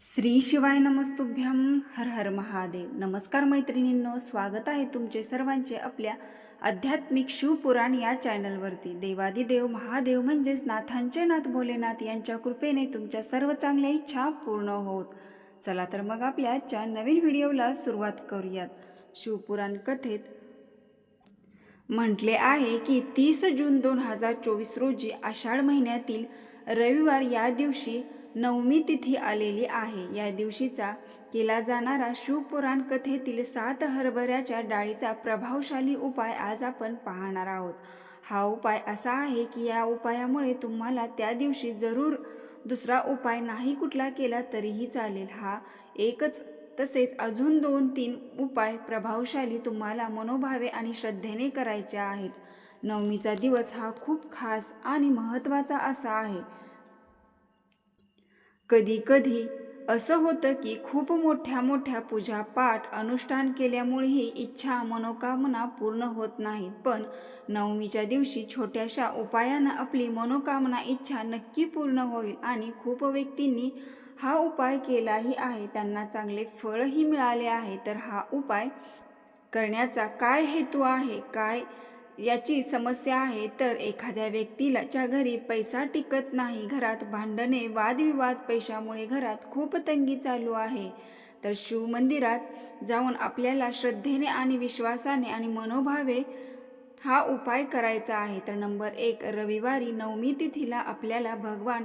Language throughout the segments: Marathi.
श्री शिवाय नमस्तुभ्यम हर हर महादेव. नमस्कार मैत्रिणींनो स्वागत आहे तुमचे सर्वांचे आपल्या आध्यात्मिक शिवपुराण या चॅनलवरती. देवादिदेव महादेव म्हणजेच नाथांचे नाथ भोलेनाथ यांच्या कृपेने तुमच्या सर्व चांगल्या इच्छा पूर्ण होत. चला तर मग आपल्या आजच्या नवीन व्हिडिओला सुरुवात करूयात. शिवपुराण कथेत म्हटले आहे की तीस जून दोन हजार चोवीस रोजी आषाढ महिन्यातील रविवार या दिवशी नवमी तिथी आलेली आहे. या दिवशीचा केला जाणारा शिवपुराण कथेतील सात हरभऱ्याच्या डाळीचा प्रभावशाली उपाय आज आपण पाहणार आहोत. हा उपाय असा आहे की या उपायामुळे तुम्हाला त्या दिवशी जरूर दुसरा उपाय नाही कुठला केला तरीही चालेल. हा एकच तसेच अजून दोन तीन उपाय प्रभावशाली तुम्हाला मनोभावे आणि श्रद्धेने करायचे आहेत. नवमीचा दिवस हा खूप खास आणि महत्त्वाचा असा आहे. कधी कधी असं होतं की खूप मोठ्या मोठ्या पूजा पाठ अनुष्ठान केल्यामुळेही इच्छा मनोकामना पूर्ण होत नाहीत. पण नवमीच्या दिवशी छोट्याशा उपायानं आपली मनोकामना इच्छा नक्की पूर्ण होईल आणि खूप व्यक्तींनी हा उपाय केलाही आहे. त्यांना चांगले फळही मिळाले आहे. तर हा उपाय करण्याचा काय हेतू आहे? काय याची समस्या आहे तर एखाद्या व्यक्तीलाच्या घरी पैसा टिकत नाही घरात भांडणे वादविवाद पैशामुळे घरात खूप तंगी चालू आहे. तर शिवमंदिरात जाऊन आपल्याला श्रद्धेने आणि विश्वासाने आणि मनोभावे हा उपाय करायचा आहे. तर नंबर एक रविवारी नवमी तिथीला आपल्याला भगवान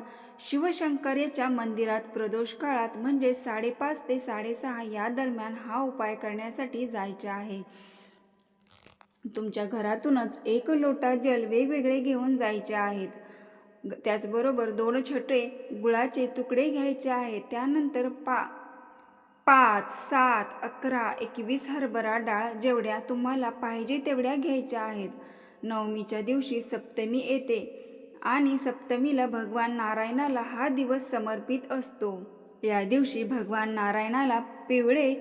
शिवशंकरेच्या मंदिरात प्रदोष काळात म्हणजे साडेपाच ते साडेसहा या दरम्यान हा उपाय करण्यासाठी जायचे आहे. तुमच्या घरातूनच एक लोटा जल वेगवेगळे घेऊन जायचे आहेत. ग- त्याचबरोबर दोन छोटे गुळाचे तुकडे घ्यायचे आहेत. त्यानंतर पा पाच सात अकरा एकवीस हरभरा डाळ जेवढ्या तुम्हाला पाहिजे तेवढ्या घ्यायच्या आहेत. नवमीच्या दिवशी सप्तमी येते आणि सप्तमीला भगवान नारायणाला हा दिवस समर्पित असतो. या दिवशी भगवान नारायणाला पिवळे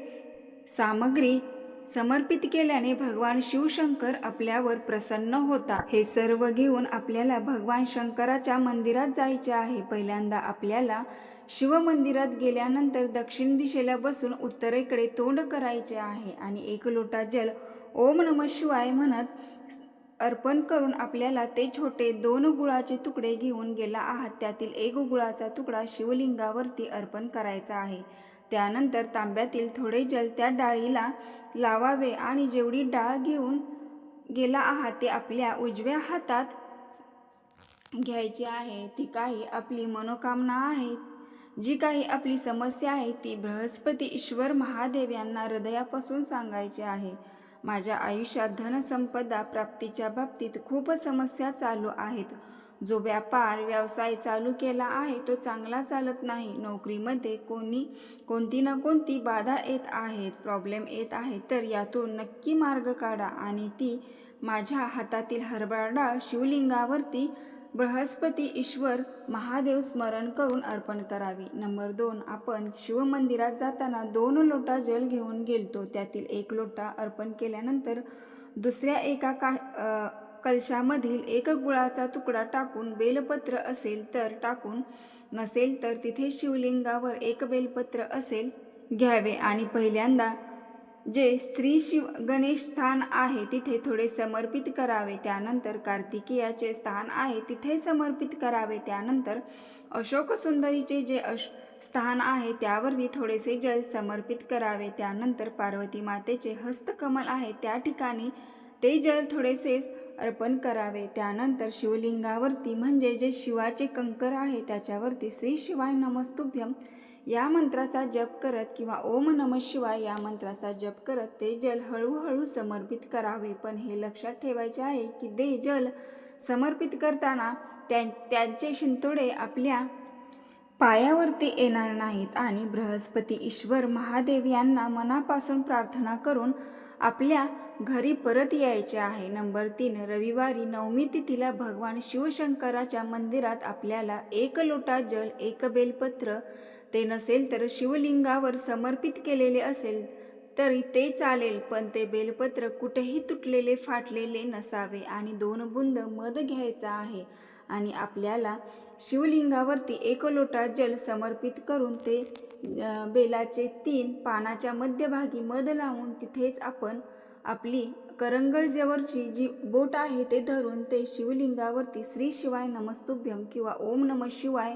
सामग्री समर्पित केल्याने भगवान शिवशंकर आपल्यावर प्रसन्न होता. हे सर्व घेऊन आपल्याला भगवान शंकराच्या मंदिरात जायचे आहे. पहिल्यांदा आपल्याला शिवमंदिरात गेल्यानंतर दक्षिण दिशेला बसून उत्तरेकडे तोंड करायचे आहे आणि एक लोटा जल ओम नम शिवाय म्हणत अर्पण करून आपल्याला ते छोटे दोन गुळाचे तुकडे घेऊन गेला आहात. त्यातील एक गुळाचा तुकडा शिवलिंगावरती अर्पण करायचा आहे. त्यानंतर तांब्यातील थोडे जल त्या डाळीला लावावे आणि जेवढी डाळ घेऊन गेला आहात ते आपल्या उजव्या हातात घ्यायची आहे. ती काही आपली मनोकामना आहे. जी काही आपली समस्या आहे ती बृहस्पती ईश्वर महादेव यांना हृदयापासून सांगायची आहे. माझ्या आयुष्यात धनसंपदा प्राप्तीच्या बाबतीत खूप समस्या चालू आहेत. जो व्यापार व्यवसाय चालू केला आहे तो चांगला चालत नाही. नोकरीमध्ये कोणी कोणती ना कोणती बाधा येत आहेत प्रॉब्लेम येत आहे तर यातून नक्की मार्ग काढा आणि ती माझ्या हातातील हरभरा डाळ शिवलिंगावरती बृहस्पती ईश्वर महादेव स्मरण करून अर्पण करावी. नंबर दोन आपण शिवमंदिरात जाताना दोन लोटा जल घेऊन गेलतो. त्यातील एक लोटा अर्पण केल्यानंतर दुसऱ्या एका का कलशामधील एक गुळाचा तुकडा टाकून बेलपत्र असेल तर टाकून नसेल तर तिथे शिवलिंगावर एक बेलपत्र असेल घ्यावे. आणि पहिल्यांदा जे स्त्री शिव गणेश स्थान आहे तिथे थोडे समर्पित करावे. त्यानंतर कार्तिकेयाचे स्थान आहे तिथे समर्पित करावे. त्यानंतर अशोक सुंदरीचे जे अश स्थान आहे त्यावरती थोडेसे जल समर्पित करावे. त्यानंतर पार्वती मातेचे हस्तकमल आहे. त्या ठिकाणी ते जल थोडेसे अर्पण करावे. त्यानंतर शिवलिंगावरती म्हणजे जे शिवाचे कंकर आहे त्याच्यावरती श्री शिवाय नमस्तुभ्यम या मंत्राचा जप करत किंवा ओम नम शिवाय या मंत्राचा जप करत ते जल हळूहळू समर्पित करावे. पण हे लक्षात ठेवायचे आहे की ते जल समर्पित करताना त्यां त्यांचे शिंतोडे आपल्या पायावरती येणार नाहीत आणि बृहस्पती ईश्वर महादेव यांना मनापासून प्रार्थना करून आपल्या घरी परत यायचे आहे. नंबर तीन रविवारी नवमी तिथीला भगवान शिवशंकराच्या मंदिरात आपल्याला एक लोटा जल एक बेलपत्र ते नसेल तर शिवलिंगावर समर्पित केलेले असेल तरी ते चालेल पण ते बेलपत्र कुठेही तुटलेले फाटलेले नसावे आणि दोन बुंद मध घ्यायचा आहे. आणि आपल्याला शिवलिंगावरती एक लोटा जल समर्पित करून ते बेलाचे तीन पानाच्या मध्यभागी मध लावून तिथेच आपण आपली करंगळजेवरची जी बोट आहे ते धरून ते शिवलिंगावरती श्री शिवाय नमस्तुभ्यम किंवा ओम नम शिवाय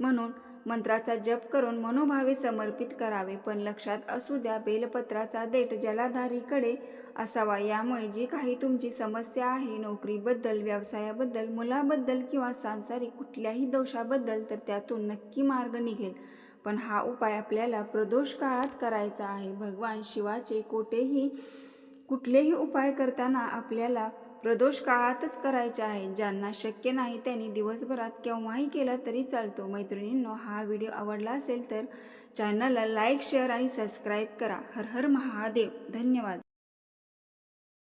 म्हणून मंत्राचा जप करून मनोभावे समर्पित करावे पण लक्षात असू द्या बेलपत्राचा देठ जलाधारीकडे असावा. यामुळे जी काही तुमची समस्या आहे नोकरीबद्दल व्यवसायाबद्दल मुलाबद्दल किंवा सांसारिक कुठल्याही दोषाबद्दल तर त्यातून नक्की मार्ग निघेल. पण हा उपाय आपल्याला प्रदोष काळात करायचा आहे. भगवान शिवाचे कोठेही कुठलेही उपाय करताना आपल्याला प्रदोष काळातच करायचे आहे. ज्यांना शक्य नाही त्यांनी दिवसभरात केव्हाही केलं तरी चालतो. मैत्रिणींनो हा व्हिडिओ आवडला असेल तर चॅनलला लाईक शेअर आणि सबस्क्राईब करा. हर हर महादेव. धन्यवाद.